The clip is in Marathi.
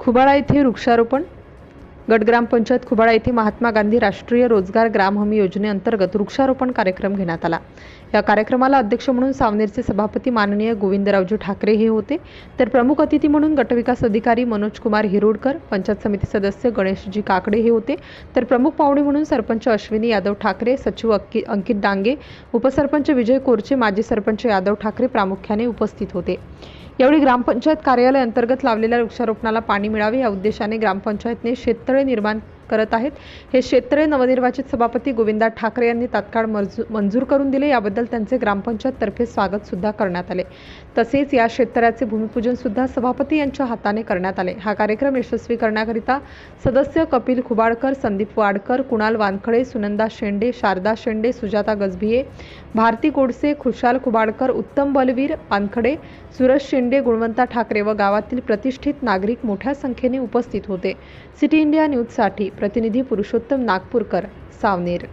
खुबाळा येथे वृक्षारोपण गट ग्रामपंचायत खुबाळा येथे महात्मा गांधी राष्ट्रीय रोजगार ग्राम हमी योजनेअंतर्गत वृक्षारोपण कार्यक्रम घेण्यात आला. या कार्यक्रमाला अध्यक्ष म्हणून सावनेरचे सभापती माननीय गोविंदरावजी ठाकरे हे होते. तर प्रमुख अतिथी म्हणून गटविकास अधिकारी मनोज कुमार हिरोडकर पंचायत समिती सदस्य गणेशजी काकडे हे होते. तर प्रमुख पाहुणे म्हणून सरपंच अश्विनी यादव ठाकरे सचिव अक्की अंकित डांगे उपसरपंच विजय कोरचे माजी सरपंच यादव ठाकरे प्रामुख्याने उपस्थित होते. यावेळी ग्रामपंचायत कार्यालय अंतर्गत लावलेल्या वृक्षारोपणाला पाणी मिळावे या उद्देशाने ग्रामपंचायतने शेततळे निर्माण करत आहेत. हे क्षेत्रे नवनिर्वाचित सभापती गोविंदा ठाकरे यांनी तात्काळ मंजूर करून दिले. याबद्दल त्यांचे ग्रामपंचायत तर्फे स्वागत सुद्धा करण्यात आले. तसेच या क्षेत्राचे भूमिपूजन सुद्धा सभापती यांच्या हाताने करण्यात आले. हा कार्यक्रम यशस्वी करण्याकरिता सदस्य कपिल खुबाडकर संदीप वाडकर कुणाल वानखडे सुनंदा शेंडे शारदा शेंडे सुजाता गजभिये भारती कोडसे खुशाल खुबाडकर उत्तम बलवीर पानखडे सुरज शेंडे गुणवंता ठाकरे व गावातील प्रतिष्ठित नागरिक मोठ्या संख्येने उपस्थित होते. सिटी इंडिया न्यूजसाठी प्रतिनिधी पुरुषोत्तम नागपूरकर सावनेर.